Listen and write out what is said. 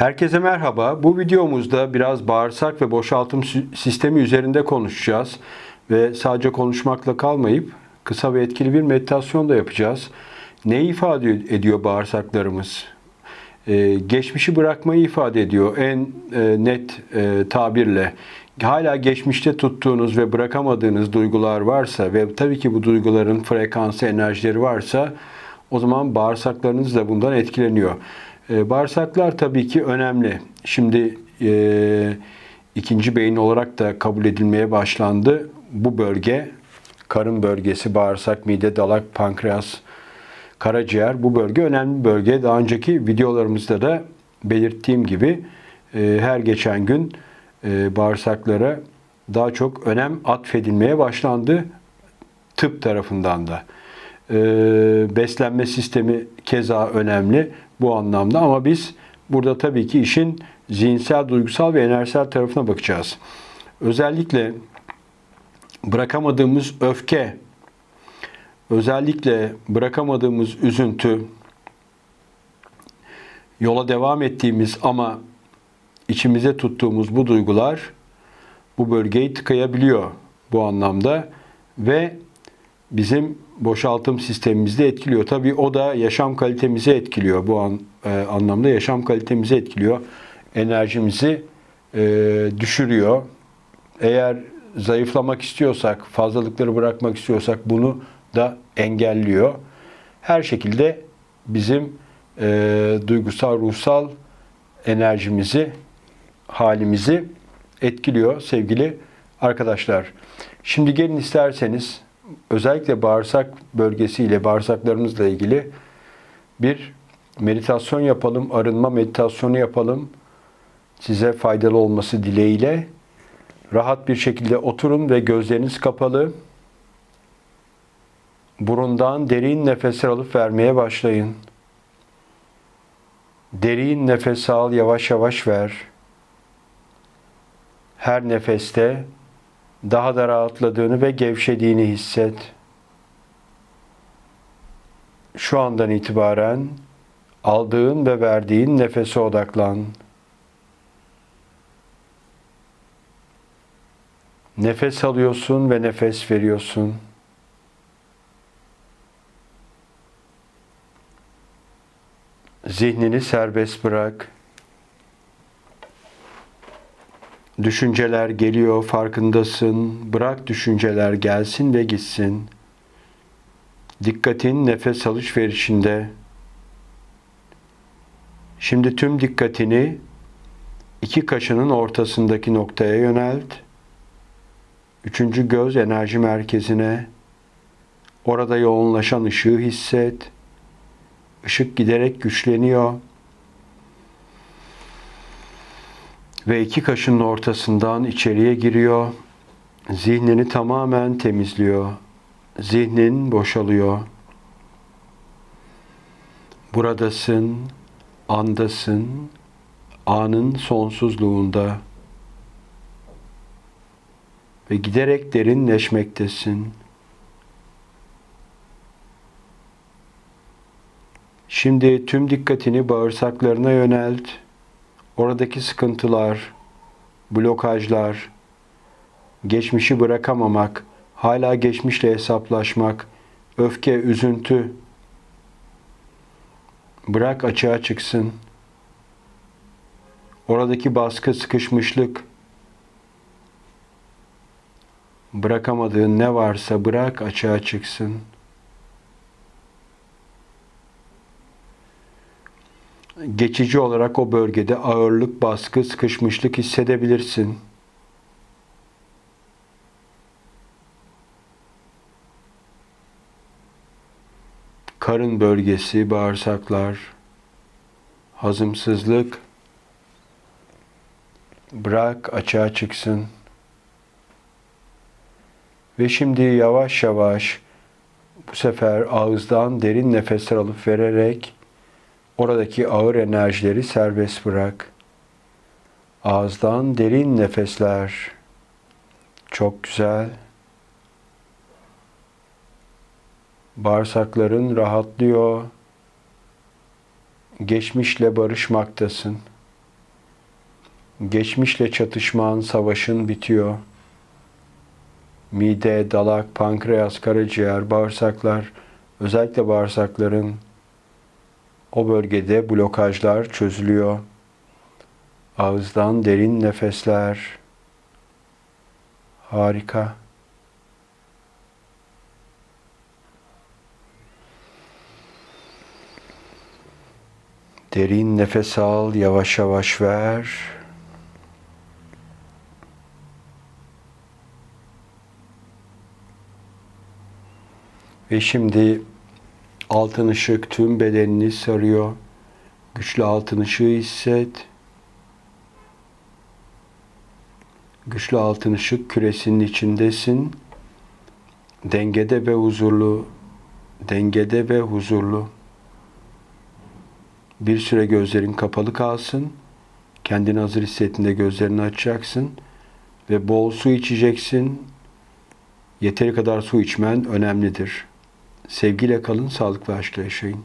Herkese merhaba. Bu videomuzda biraz bağırsak ve boşaltım sistemi üzerinde konuşacağız. Ve sadece konuşmakla kalmayıp kısa ve etkili bir meditasyon da yapacağız. Ne ifade ediyor bağırsaklarımız? Ee, geçmişi bırakmayı ifade ediyor en e, net e, tabirle. Hala geçmişte tuttuğunuz ve bırakamadığınız duygular varsa ve tabii ki bu duyguların frekansı, enerjileri varsa o zaman bağırsaklarınız da bundan etkileniyor. Ee, bağırsaklar tabii ki önemli. Şimdi e, ikinci beyin olarak da kabul edilmeye başlandı. Bu bölge, karın bölgesi, bağırsak, mide, dalak, pankreas, karaciğer bu bölge önemli bir bölge. Daha önceki videolarımızda da belirttiğim gibi e, her geçen gün e, bağırsaklara daha çok önem atfedilmeye başlandı tıp tarafından da. E, beslenme sistemi keza önemli bu anlamda ama biz burada tabii ki işin zihinsel, duygusal ve enerjisel tarafına bakacağız. Özellikle bırakamadığımız öfke, özellikle bırakamadığımız üzüntü, yola devam ettiğimiz ama içimize tuttuğumuz bu duygular bu bölgeyi tıkayabiliyor bu anlamda ve bizim boşaltım sistemimizi etkiliyor. Tabii o da yaşam kalitemizi etkiliyor bu an, e, anlamda yaşam kalitemizi etkiliyor. Enerjimizi e, düşürüyor. Eğer zayıflamak istiyorsak, fazlalıkları bırakmak istiyorsak bunu da engelliyor. Her şekilde bizim e, duygusal, ruhsal enerjimizi, halimizi etkiliyor sevgili arkadaşlar. Şimdi gelin isterseniz özellikle bağırsak bölgesiyle, bağırsaklarımızla ilgili bir meditasyon yapalım, arınma meditasyonu yapalım. Size faydalı olması dileğiyle rahat bir şekilde oturun ve gözleriniz kapalı. Burundan derin nefesler alıp vermeye başlayın. Derin nefes al, yavaş yavaş ver. Her nefeste daha da rahatladığını ve gevşediğini hisset. Şu andan itibaren aldığın ve verdiğin nefese odaklan. Nefes alıyorsun ve nefes veriyorsun. Zihnini serbest bırak. Düşünceler geliyor, farkındasın. Bırak düşünceler gelsin ve gitsin. Dikkatin nefes alışverişinde. Şimdi tüm dikkatini iki kaşının ortasındaki noktaya yönelt. Üçüncü göz enerji merkezine. Orada yoğunlaşan ışığı hisset. Işık giderek güçleniyor. Ve iki kaşının ortasından içeriye giriyor. Zihnini tamamen temizliyor. Zihnin boşalıyor. Buradasın, andasın, anın sonsuzluğunda ve giderek derinleşmektesin. Şimdi tüm dikkatini bağırsaklarına yönelt. Oradaki sıkıntılar, blokajlar, geçmişi bırakamamak, hala geçmişle hesaplaşmak, öfke, üzüntü bırak açığa çıksın. Oradaki baskı, sıkışmışlık, bırakamadığın ne varsa bırak açığa çıksın. Geçici olarak o bölgede ağırlık, baskı, sıkışmışlık hissedebilirsin. Karın bölgesi, bağırsaklar, hazımsızlık bırak açığa çıksın. Ve şimdi yavaş yavaş bu sefer ağızdan derin nefesler alıp vererek oradaki ağır enerjileri serbest bırak. Ağızdan derin nefesler. Çok güzel. Bağırsakların rahatlıyor. Geçmişle barışmaktasın. Geçmişle çatışman, savaşın bitiyor. Mide, dalak, pankreas, karaciğer, bağırsaklar, özellikle bağırsakların o bölgede blokajlar çözülüyor. Ağızdan derin nefesler. Harika. Derin nefes al, yavaş yavaş ver. Ve şimdi altın ışık tüm bedenini sarıyor. Güçlü altın ışığı hisset. Güçlü altın ışık küresinin içindesin. Dengede ve huzurlu. Dengede ve huzurlu. Bir süre gözlerin kapalı kalsın. Kendini hazır hissettiğinde gözlerini açacaksın ve bol su içeceksin. Yeteri kadar su içmen önemlidir. Sevgiyle kalın, sağlıklı aşkla yaşayın.